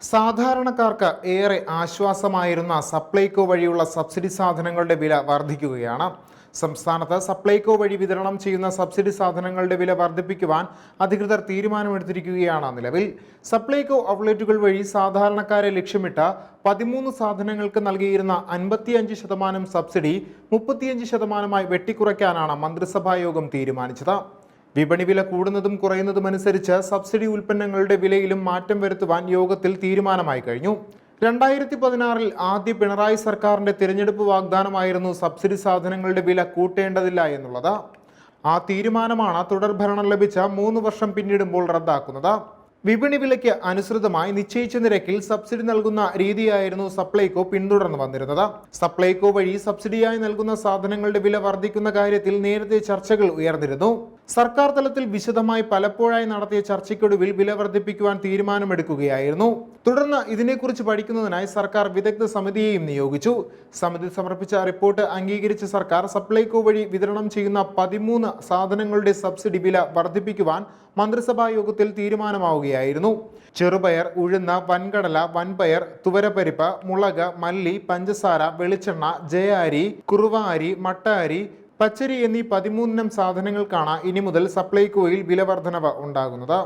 സാധാരണക്കാർക്ക് ഏറെ ആശ്വാസമായിരുന്ന സപ്ലൈകോ വഴിയുള്ള സബ്സിഡി സാധനങ്ങളുടെ വില വർദ്ധിക്കുകയാണ്. സംസ്ഥാനത്ത് സപ്ലൈകോ വഴി വിതരണം ചെയ്യുന്ന സബ്സിഡി സാധനങ്ങളുടെ വില വർദ്ധിപ്പിക്കുവാൻ അധികൃതർ തീരുമാനമെടുത്തിരിക്കുകയാണ് നിലവിൽ. സപ്ലൈകോ ഔട്ട്ലെറ്റുകൾ വഴി സാധാരണക്കാരെ ലക്ഷ്യമിട്ട് പതിമൂന്ന് സാധനങ്ങൾക്ക് നൽകിയിരുന്ന അൻപത്തിയഞ്ച് ശതമാനം സബ്സിഡി മുപ്പത്തിയഞ്ച് ശതമാനമായി വെട്ടിക്കുറയ്ക്കാനാണ് മന്ത്രിസഭായോഗം തീരുമാനിച്ചത്. വിപണി വില കൂടുന്നതും കുറയുന്നതും അനുസരിച്ച് സബ്സിഡി ഉൽപ്പന്നങ്ങളുടെ വിലയിലും മാറ്റം വരുത്തുവാൻ യോഗത്തിൽ തീരുമാനമായി കഴിഞ്ഞു. രണ്ടായിരത്തി പതിനാറിൽ ആദ്യ പിണറായി സർക്കാരിന്റെ തിരഞ്ഞെടുപ്പ് വാഗ്ദാനമായിരുന്നു സബ്സിഡി സാധനങ്ങളുടെ വില കൂട്ടേണ്ടതില്ല എന്നുള്ളത്. ആ തീരുമാനമാണ് തുടർ ഭരണം ലഭിച്ച മൂന്ന് വർഷം പിന്നിടുമ്പോൾ റദ്ദാക്കുന്നത്. വിപണി വിലയ്ക്ക് അനുസൃതമായി നിശ്ചയിച്ച നിരക്കിൽ സബ്സിഡി നൽകുന്ന രീതിയായിരുന്നു സപ്ലൈകോ പിന്തുടർന്നു വന്നിരുന്നത്. സപ്ലൈകോ വഴി സബ്സിഡിയായി നൽകുന്ന സാധനങ്ങളുടെ വില വർദ്ധിക്കുന്ന കാര്യത്തിൽ നേരത്തെ ചർച്ചകൾ ഉയർന്നിരുന്നു. സർക്കാർ തലത്തിൽ വിശദമായി പലപ്പോഴായി നടത്തിയ ചർച്ചയ്ക്കൊടുവിൽ വില വർദ്ധിപ്പിക്കുവാൻ തീരുമാനമെടുക്കുകയായിരുന്നു. തുടർന്ന് ഇതിനെക്കുറിച്ച് പഠിക്കുന്നതിനായി സർക്കാർ വിദഗ്ധ സമിതിയെയും നിയോഗിച്ചു. സമിതി സമർപ്പിച്ച റിപ്പോർട്ട് അംഗീകരിച്ച സർക്കാർ സപ്ലൈകോ വഴി വിതരണം ചെയ്യുന്ന പതിമൂന്ന് സാധനങ്ങളുടെ സബ്സിഡി വില വർദ്ധിപ്പിക്കുവാൻ മന്ത്രിസഭാ യോഗത്തിൽ തീരുമാനമാവുകയായിരുന്നു. ചെറുപയർ ഉഴുന്ന വൻകടല വൻപയർ തുവരപ്പരിപ്പ് മുളക് മല്ലി പഞ്ചസാര വെളിച്ചെണ്ണ ജയാരി കുറുവ അരി മട്ട അരി പച്ചരി എന്നീ പതിമൂന്നിനം സാധനങ്ങൾക്കാണ് ഇനി മുതൽ സപ്ലൈകോയിൽ വില വർധനവ് ഉണ്ടാകുന്നത്.